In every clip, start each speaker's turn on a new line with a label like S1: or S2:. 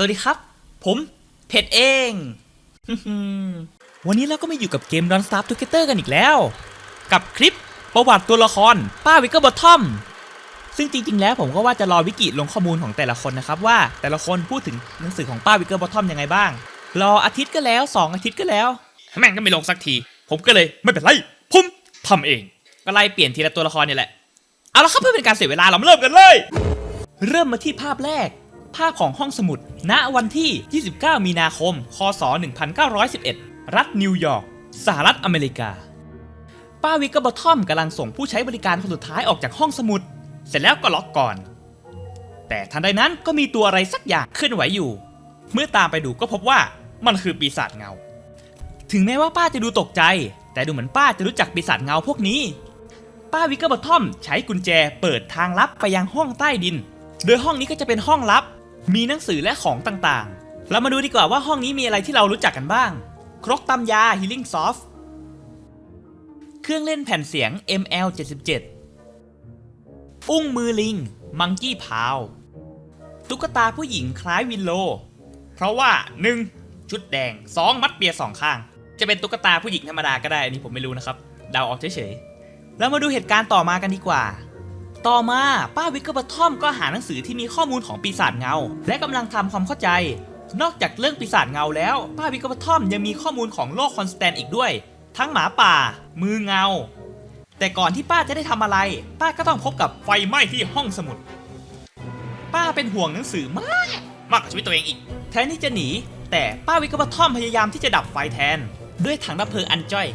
S1: สวัสดีครับ ผมเพชรเอง วันนี้เราก็มาอยู่กับเกม Don't Starve Together กันอีกแล้ว กับคลิปประวัติตัวละคร ป้าวิกเกอร์บอททอม ซึ่งจริง ๆ แล้วผมก็ว่าจะรอวิกิลงข้อมูลของแต่ละคนนะครับ ว่าแต่ละคนพูดถึงหนังสือของป้าวิกเกอร์บอททอมยังไงบ้าง รออาทิตย์ก็แล้ว 2 อาทิตย์ก็แล้ว แม่งก็ไม่ลงสักที ผมก็เลยไม่เป็นไรผมทำเอง ก็ไล่เปลี่ยนทีละตัวละครเนี่ยแหละ เอาละครับเพื่อเป็นการเสียเวลาเรามาเริ่มกันเลย เริ่มมาที่ภาพแรก ภาพของห้องสมุด ณ วันที่ 29 มีนาคม คศ 1911 รัฐนิวยอร์ก สหรัฐอเมริกา ป้าวิกเกอร์บอททอมกำลังส่งผู้ใช้บริการคนสุดท้ายออกจากห้องสมุด เสร็จแล้วก็ล็อกก่อน แต่ทันใดนั้นก็มีตัวอะไรสักอย่างเคลื่อนไหวอยู่ เมื่อตามไปดูก็พบว่ามันคือปีศาจเงา ถึงแม้ว่าป้าจะดูตกใจ แต่ดูเหมือนป้าจะรู้จักปีศาจเงาพวกนี้ ป้าวิกเกอร์บอททอมใช้กุญแจเปิดทางลับไปยังห้องใต้ดิน โดยห้องนี้ก็จะเป็นห้องลับ มีหนังสือและของต่างๆ เรามาดูดีกว่าว่าห้องนี้มีอะไรที่เรารู้จักกันบ้าง ครกตำยา Healing Soft เครื่องเล่นแผ่นเสียง ML77 อุ้งมือลิงมังกี้พาวตุ๊กตาผู้หญิงคล้ายวินโล เพราะว่า 1. ชุดแดง 2. มัดเปียร์สองข้าง จะเป็นตุ๊กตาผู้หญิงธรรมดาก็ได้ อันนี้ผมไม่รู้นะครับ เดาออกเฉยๆ แล้วมาดูเหตุการณ์ต่อมากันดีกว่า ต่อมาป้าวิกเกอร์บอททอมก็หาหนังสือที่มีข้อมูลของปีศาจเงา และกำลังทำความเข้าใจ นอกจากเรื่องปีศาจเงาแล้ว ป้าวิกเกอร์บอททอมยังมีข้อมูลของโลกคอนสแตนอีกด้วย ทั้งหมาป่า มือเงา แต่ก่อนที่ป้าจะได้ทำอะไร ป้าก็ต้องพบกับไฟไหม้ที่ห้องสมุด ป้าเป็นห่วงหนังสือมาก มากกว่าชีวิตตัวเองอีก แทนที่จะหนี แต่ป้าวิกเกอร์บอททอมพยายามที่จะดับไฟแทน ด้วยถังดับเพลิงอันจ้อย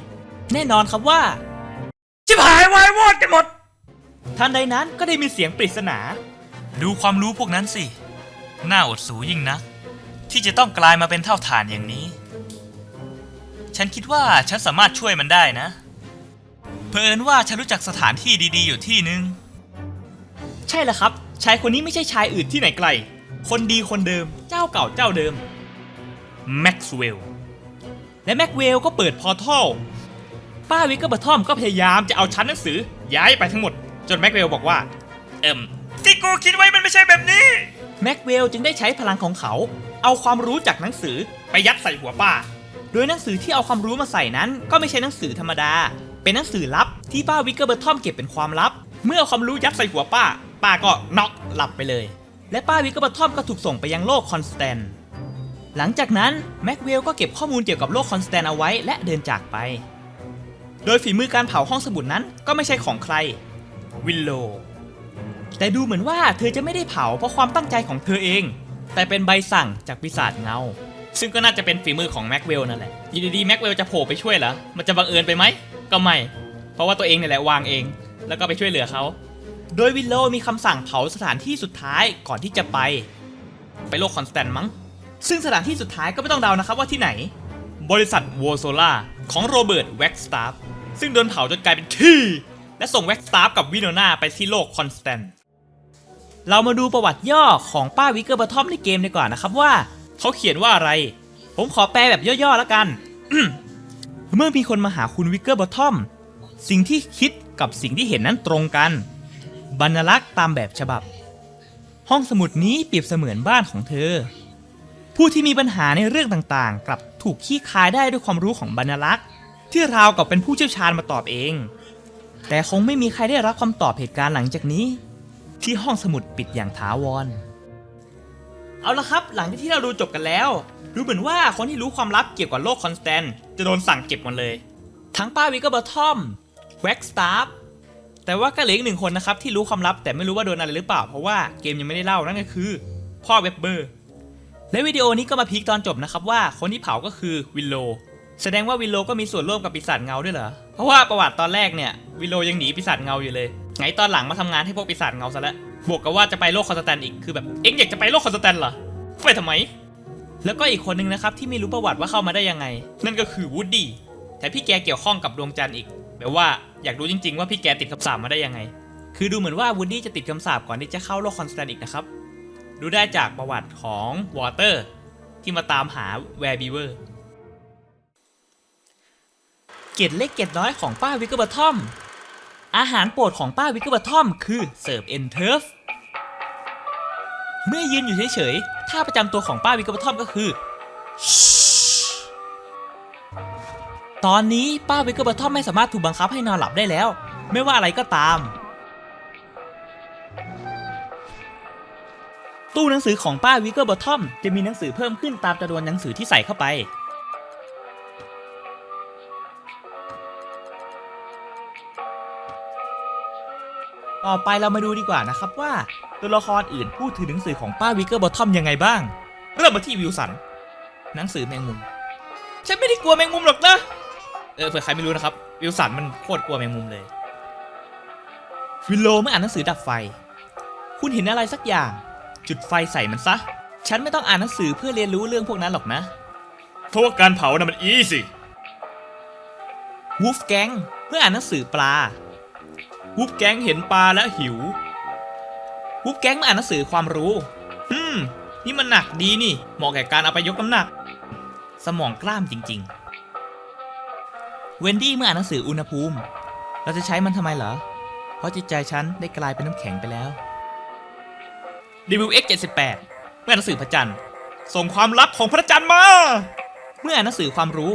S1: แน่นอนครับว่าจิบหายวายวอดกันหมด ทันใดนั้นก็ได้มีเสียงปริศนา ดูความรู้พวกนั้นสิน่าอดสูยิ่งนะที่จะต้องกลายมาเป็นเท่าฐานอย่างนี้ ฉันคิดว่าฉันสามารถช่วยมันได้นะเผอิญว่าฉันรู้จักสถานที่ดีๆ อยู่ที่นึงใช่แล้วครับ ชายคนนี้ไม่ใช่ชายอื่นที่ไหนไกล คนดีคนเดิม เจ้าเก่าเจ้าเดิม แม็กซ์เวลล์ และแม็กเวลก็เปิดพอร์ทัลป้าวิกเกอร์บอททอมก็พยายามจะเอาชั้นหนังสือย้ายไปทั้งหมด จนแม็กเวลบอกว่า เอิมที่กูคิดไว้มันไม่ใช่แบบนี้ แม็กเวลจึงได้ใช้พลังของเขา เอาความรู้จากหนังสือไปยัดใส่หัวป้า โดยหนังสือที่เอาความรู้มาใส่นั้น ก็ไม่ใช่หนังสือธรรมดา เป็นหนังสือลับที่ป้าวิกเกอร์บอททอมเก็บเป็นความลับ เมื่อเอาความรู้ยัดใส่หัวป้า ป้าก็น็อกหลับไปเลย และป้าวิกเกอร์บอททอมก็ถูกส่งไปยังโลกคอนสแตนหลังจากนั้นแม็กเวลก็เก็บข้อมูลเกี่ยวกับโลกคอนสแตนเอาไว้และเดินจากไป โดยฝีมือการเผาห้องสมุดนั้นก็ไม่ใช่ของใคร วิลโล แต่ดูเหมือนว่าเธอจะไม่ได้เผาเพราะความตั้งใจของเธอเอง แต่เป็นใบสั่งจากปีศาจเงา ซึ่งก็น่าจะเป็นฝีมือของแม็กเวลนั่นแหละอยูดีๆแม็กเวลจะโผล่ไปช่วยเหรอ มันจะบังเอิญไปไหม ก็ไม่ เพราะว่าตัวเองนี่แหละวางเอง แล้วก็ไปช่วยเหลือเขา โดยวิลโลมีคำสั่งเผาสถานที่สุดท้ายก่อนที่จะไป ไปโลกคอนสแตนมั้ง ซึ่งสถานที่สุดท้ายก็ไม่ต้องเดานะครับว่าที่ไหน บริษัทวอโซล่าของโรเบิร์ตแว็กสตาร์ซึ่งโดนเผาจนกลายเป็นขี้ และส่งแว็กสตาร์กับวิโนนาไปที่โลกคอนสแตนเรามาดูประวัติย่อของป้าวิกเกอร์บอททอมในเกมดีกว่านะครับว่า เขาเขียนว่าอะไร ผมขอแปลแบบย่อๆแล้วกัน เมื่อมีคนมาหาคุณวิกเกอร์บอททอมสิ่งที่คิดกับสิ่งที่เห็นนั้นตรงกัน บรรลักษ์ตามแบบฉบับ ห้องสมุดนี้เปรียบเสมือนบ้านของเธอ ผู้ที่มีปัญหาในเรื่องต่างๆ กลับถูกขี้คายได้ด้วยความรู้ของบรรลักษ์ที่ราวกับเป็นผู้เชี่ยวชาญมาตอบเอง แต่คงไม่มีใครได้รับคำตอบเหตุการณ์หลังจากนี้ ที่ห้องสมุดปิดอย่างถาวร เอาละครับ หลังจากที่เราดูจบกันแล้ว ดูเหมือนว่าคนที่รู้ความลับเกี่ยวกับโลกคอนสแตนจะโดนสั่งเก็บหมดเลย ทั้งป้าวิกเกอร์บอททอมแว็กสตาร์แต่ว่าก็เหลืออีกหนึ่งคนนะครับที่รู้ความลับแต่ไม่รู้ว่าโดนอะไรหรือเปล่า เพราะว่าเกมยังไม่ได้เล่านั่นก็คือ พ่อเว็บเบอร์ และวิดีโอนี้ก็มาพีคตอนจบนะครับว่าคนที่เผาก็คือวิลโล แสดงว่าวิลโลก็มีส่วนร่วมกับปีศาจเงาด้วยเหรอ เพราะว่าประวัติตอนแรกเนี่ยวิโลยังหนีปีศาจเงาอยู่เลย ไงตอนหลังมาทำงานให้พวกปีศาจเงาซะแล้วบวกกับว่าจะไปโลกคอนสแตนอีกคือแบบเอ็งอยากจะไปโลกคอนสแตนเหรอไปทำไม แล้วก็อีกคนนึงนะครับที่ไม่รู้ประวัติว่าเข้ามาได้ยังไง นั่นก็คือวูดดี้แต่พี่แกเกี่ยวข้องกับดวงจันทร์อีกแบบว่าอยากรู้จริง ๆ ว่าพี่แกติดคำสาปมาได้ยังไง คือดูเหมือนว่าวูดดี้จะติดคำสาปก่อนที่จะเข้าโลกคอนสแตนอีกนะครับดูได้จากประวัติของวอเตอร์ที่มาตามหาแวร์บีเวอร์ เกร็ดเล็กเกร็ดน้อยของป้าวิกเกอร์บอททอม อาหารโปรดของป้าวิกเกอร์บอททอมคือเสิร์ฟเอนเทิร์ฟเมื่อยืนอยู่เฉยๆ ท่าประจำตัวของป้าวิกเกอร์บอททอมก็คือ ตอนนี้ป้าวิกเกอร์บอททอมไม่สามารถถูกบังคับให้นอนหลับได้แล้ว ไม่ว่าอะไรก็ตาม ตู้หนังสือของป้าวิกเกอร์บอททอมจะมีหนังสือเพิ่มขึ้นตามจำนวนหนังสือที่ใส่เข้าไป ต่อไปเรามาดูดีกว่านะครับว่าตัวละครอื่นพูดถึงหนังสือของป้าวิกเกอร์บอททอมยังไงบ้าง เริ่มมาที่วิลสัน หนังสือแมงมุม ฉันไม่ได้กลัวแมงมุมหรอกนะ เออเผื่อใครไม่รู้นะครับ วิลสันมันโคตรกลัวแมงมุมเลย วิลโลเมื่ออ่านหนังสือดับไฟ คุณเห็นอะไรสักอย่าง จุดไฟใส่มันซะ ฉันไม่ต้องอ่านหนังสือเพื่อเรียนรู้เรื่องพวกนั้นหรอกนะ
S2: เพราะว่าการเผาน่ะมันอีสิ
S1: วูฟแกงเมื่ออ่านหนังสือปลา วูฟแกงเห็นปลาแล้วหิววูฟแกงมื่ออ่านหนังสือความรู้อืมนี่มันหนักดีนี่ เหมาะแก่การเอาไปยกน้ำหนัก สมองกล้ามจริงๆ เวนดี้เมื่ออ่านหนังสืออุณหภูมิ เราจะใช้มันทำไมเหรอ เพราะจิตใจฉันได้กลายเป็นน้ำแข็งไปแล้ว WX 78เมื่ออ่านหนังสือพระจันทร์
S2: ส่งความลับของพระจันทร์มา
S1: เมื่ออ่านหนังสือความรู้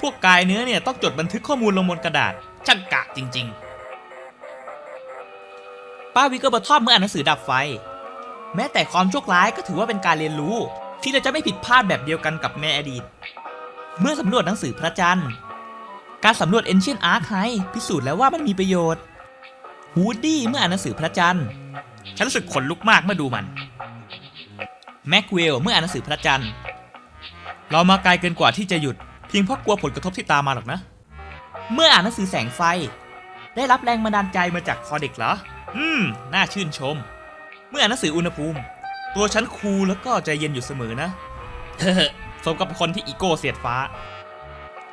S1: พวกกายเนื้อเนี่ยต้องจดบันทึกข้อมูลลงบนกระดาษช่างกะจริง ๆ ป้าวิกเกอร์บอททอมเมื่ออ่านหนังสือดับไฟ แม้แต่ความโชคร้ายก็ถือว่าเป็นการเรียนรู้ ที่เราจะไม่ผิดพลาดแบบเดียวกันกับในอดีต เมื่อสำรวจหนังสือพระจันทร์ การสำรวจ Ancient Archive พิสูจน์แล้วว่ามันมีประโยชน์วูดดี้เมื่ออ่านหนังสือพระจันทร์ ฉันรู้สึกขนลุกมากเมื่อดูมัน แม็กเวลเมื่ออ่านหนังสือพระจันทร์ เรามาไกลเกินกว่าที่จะหยุดเพียงเพราะกลัวผลกระทบที่ตามมาหรอกนะ เมื่ออ่านหนังสือแสงไฟ ได้รับแรงบันดาลใจมาจากคอเด็กเหรอ อืม น่าชื่นชม เมื่ออ่านหนังสืออุณหภูมิ ตัวฉันคูลแล้วก็ใจเย็นอยู่เสมอนะเฮ้อสมกับคนที่อีโก้เสียดฟ้า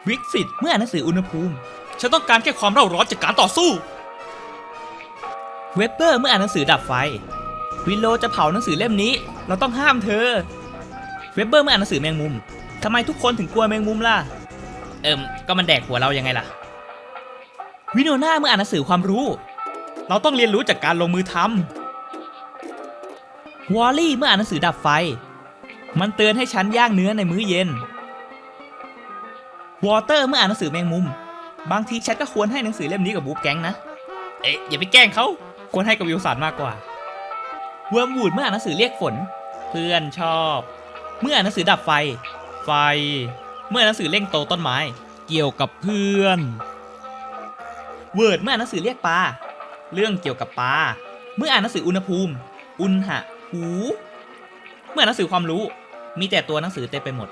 S1: วิกฟิตเมื่ออ่านหนังสืออุณหภูมิ ฉันต้องการแค่ความเร่าร้อนจากการต่อสู้ เวเปอร์เมื่ออ่านหนังสือดับไฟ วิโลจะเผาหนังสือเล่มนี้ เราต้องห้ามเธอ เวเบอร์เมื่ออ่านหนังสือแมงมุมทำไมทุกคนถึงกลัวแมงมุมล่ะ เอิมก็มันแดกหัวเรายังไงล่ะ วินโนนาเมื่ออ่านหนังสือความรู้ เราต้องเรียนรู้จากการลงมือทำวอลลี่เมื่ออ่านหนังสือดับไฟ มันเตือนให้ฉันย่างเนื้อในมื้อเย็น วอเตอร์เมื่ออ่านหนังสือแมงมุม บางทีฉันก็ควรให้หนังสือเล่มนี้กับบู๊แก๊งนะ เอ๊ะอย่าไปแกล้งเขาควรให้กับวิวสันมากกว่า เวิร์มวูดเมื่ออ่านหนังสือเรียกฝน เพื่อนชอบ เมื่ออ่านหนังสือดับไฟ ไฟ เมื่ออ่านหนังสือเร่งโตต้นไม้ เกี่ยวกับเพื่อน เวิร์ดเมื่ออ่านหนังสือเรียกปลา เรื่องเกี่ยวกับปลา เมื่ออ่านหนังสืออุณหภูมิ อุณหะหู เมื่ออ่านหนังสือความรู้ มีแต่ตัวหนังสือเต็มไปหมด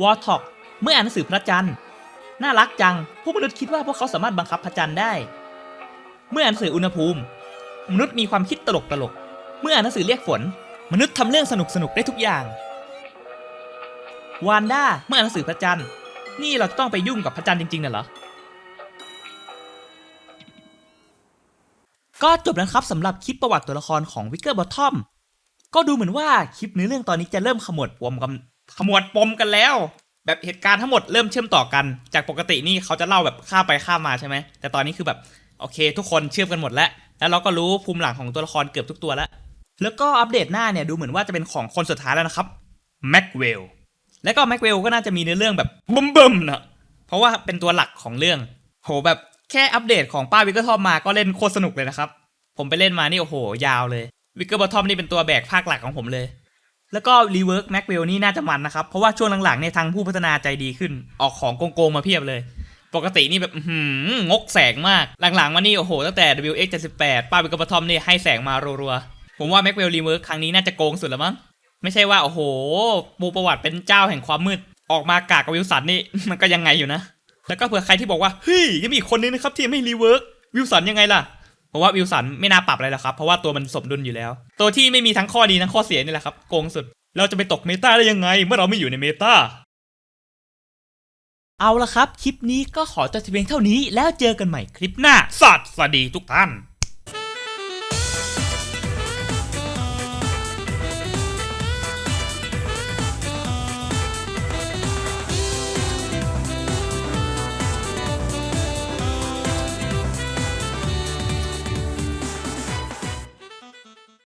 S1: วอท็อกเมื่ออ่านหนังสือพระจันทร์ น่ารักจัง พวกมนุษย์คิดว่าพวกเขาสามารถบังคับพระจันทร์ได้ เมื่ออ่านหนังสืออุณหภูมิ มนุษย์มีความคิดตลกตลกๆเมื่ออ่านหนังสือเรียกฝน มนุษย์ทำเรื่องสนุกสนุกๆได้ทุกอย่าง วานด้า เมื่ออ่านหนังสือพระจันทร์ นี่เราจะต้องไปยุ่งกับพระจันทร์จริงๆน่ะเหรอ ก็จบแล้วครับสำหรับคลิปประวัติตัวละครของวิกเกอร์บอททอม ก็ดูเหมือนว่าคลิปเนื้อเรื่องตอนนี้จะเริ่มขมวดปมกันขมวดปมกันแล้ว แบบเหตุการณ์ทั้งหมดเริ่มเชื่อมต่อกัน จากปกตินี่เขาจะเล่าแบบข้ามไปข้ามมาใช่ไหม แต่ตอนนี้คือแบบโอเค ทุกคนเชื่อมกันหมดแล้ว แล้วเราก็รู้ภูมิหลังของตัวละครเกือบทุกตัวแล้ว แล้วก็อัปเดตหน้าเนี่ยดูเหมือนว่าจะเป็นของคนสุดท้ายแล้วนะครับแม็กเวล แล้วก็แม็กเวลก็น่าจะมีเนื้อเรื่องแบบบึมบึมนะเพราะว่าเป็นตัวหลักของเรื่อง โหแบบแค่อัปเดตของป้าวิกเกอร์ทอมมาก็เล่นโคตรสนุกเลยนะครับ ผมไปเล่นมานี่โอ้โห ยาวเลยวิกเกอร์บอททอมนี่เป็นตัวแบกภาคหลักของผมเลย แล้วก็รีเวิร์กแม็กเวลนี่น่าจะมันนะครับ เพราะว่าช่วงหลังๆเนี่ยทางผู้พัฒนาใจดีขึ้น ออกของโกงๆมาเพียบเลย ปกตินี่แบบหืองกแสงมากหลังๆมานี่โอ้โหตั้งแต่ WX 78 ป้าวิกเกอร์บอททอมนี่ให้แสงมารัวๆผมว่าแม็กเวลรีเวิร์กครั้งนี้น่าจะโกงสุดแล้วมั้ง ไม่ใช่ว่าโอ้โหปูประวัติเป็นเจ้าแห่งความมืดออกมากากกับวิลสันนี่มันก็ยังไงอยู่นะ แล้วก็เผื่อใครที่บอกว่าเฮ้ยยังมีอีกคนนึงนะครับที่ไม่รีเวิร์กวิลสันยังไงล่ะเพราะว่าวิลสันไม่น่าปรับอะไรหรอกครับ เพราะว่าตัวมันสมดุลอยู่แล้ว ตัวที่ไม่มีทั้งข้อดีทั้งข้อเสียนี่แหละครับโกงสุด เราจะไปตกเมตาได้ยังไง เมื่อเราไม่อยู่ในเมตาเอาละครับ คลิปนี้ก็ขอจบเพียงเท่านี้แล้วเจอกันใหม่คลิปหน้าสวัสดีทุกท่าน